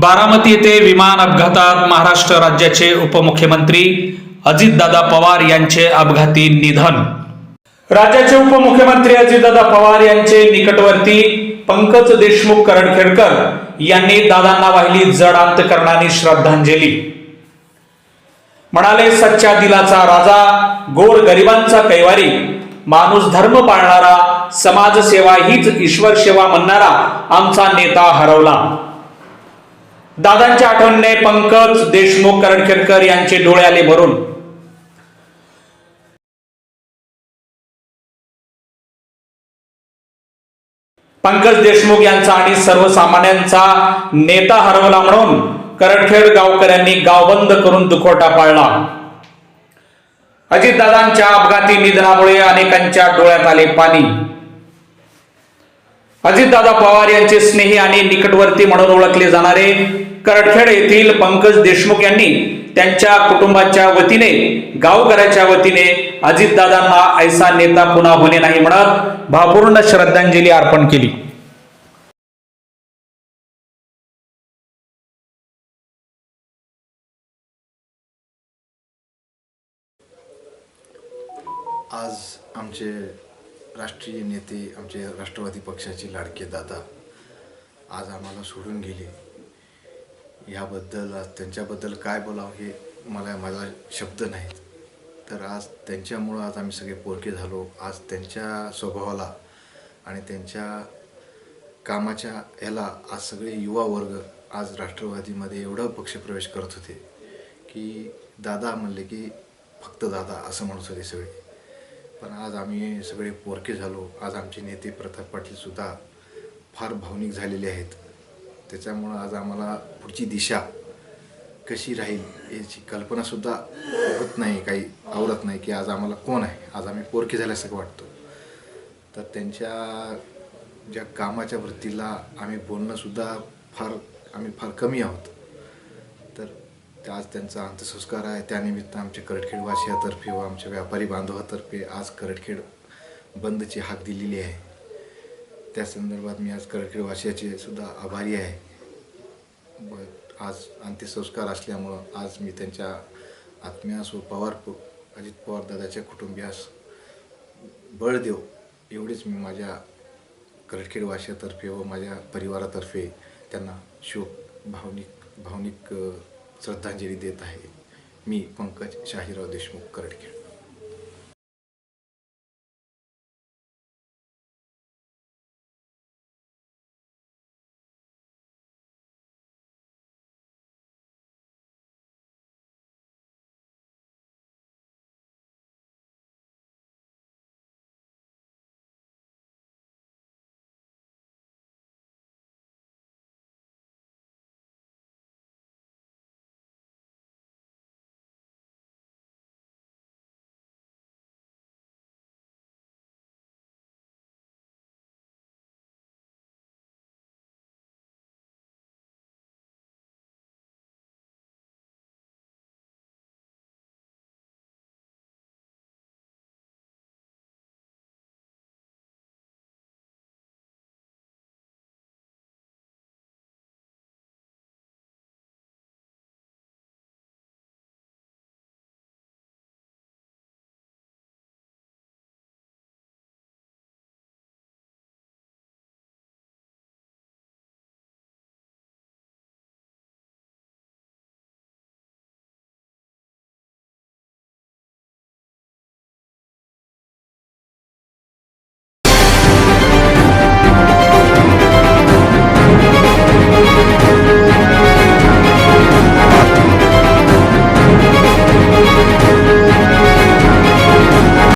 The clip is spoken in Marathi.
बारामती येथे विमान अपघातात महाराष्ट्र राज्याचे उपमुख्यमंत्री अजितदादा पवार यांचे अपघाती निधन. राज्याचे उपमुख्यमंत्री अजितदादा पवार यांचे निकटवर्ती पंकज देशमुख करडखेडकर यांनी दादांना वाहिली जड अंतकरणाने श्रद्धांजली. म्हणाले सच्च्या दिलाचा राजा गोर गरिबांचा कैवारी माणूस धर्म पाळणारा समाजसेवा हीच ईश्वर सेवा म्हणणारा आमचा नेता हरवला. दादांच्या आठवणीने पंकज देशमुख करडखेडकर यांचे डोळे आले भरून. पंकज देशमुख यांचा आणि सर्वसामान्यांचा नेता हरवला म्हणून करडखेड गावकऱ्यांनी गाव बंद करून दुखोटा पाळला. अजितदादांच्या अपघाती निधनामुळे अनेकांच्या डोळ्यात आले पाणी. अजितदादा पवार यांचे स्नेही आणि निकटवर्ती म्हणून ओळखले जाणारे करडखेड येथील पंकज देशमुख यांनी त्यांच्या कुटुंबाच्या वतीने गावकऱ्याच्या वतीने अजितदादांना ऐसा नेता पुन्हा होणे नाही म्हणत भावपूर्ण श्रद्धांजली अर्पण केली. आज आमचे राष्ट्रीय नेते आमचे राष्ट्रवादी पक्षाचे लाडके दादा आज आम्हाला सोडून गेले. ह्याबद्दल आज त्यांच्याबद्दल काय बोलावं हे मला माझा शब्द नाहीत. तर आज त्यांच्यामुळं आज आम्ही सगळे पोरके झालो. आज त्यांच्या स्वभावाला आणि त्यांच्या कामाच्या ह्याला आज सगळे युवा वर्ग आज राष्ट्रवादीमध्ये एवढं पक्षप्रवेश करत होते की दादा म्हणले की फक्त दादा असं म्हणत होते सगळे. पण आज आम्ही सगळे पोरके झालो. आज आमचे नेते प्रताप पाटीलसुद्धा फार भावनिक झालेले आहेत. त्याच्यामुळं आज आम्हाला पुढची दिशा कशी राहील याची कल्पनासुद्धा होत नाही काही आवडत नाही की आज आम्हाला कोण आहे? आज आम्ही पोरके झाल्यासारखं वाटतो. तर त्यांच्या ज्या कामाच्या वृत्तीला आम्ही बोलणंसुद्धा फार आम्ही फार कमी आहोत. आज त्यांचा अंत्यसंस्कार आहे. त्यानिमित्त आमच्या करडखेडवासियातर्फे व आमच्या व्यापारी बांधवातर्फे आज करडखेड बंदची हाक दिलेली आहे. त्या संदर्भात मी आज करडखेडवासियाचे सुद्धा आभारी आहे. ब आज अंत्यसंस्कार असल्यामुळं आज मी त्यांच्या आत्म्यास व पवार अजित पवार दादाच्या कुटुंबियास बळ देव एवढेच मी माझ्या करडखेडवासियातर्फे व माझ्या परिवारातर्फे त्यांना शोक भावनिक भावनिक श्रद्धांजली देत आहे. मी पंकज शाहीराव देशमुख करडखेड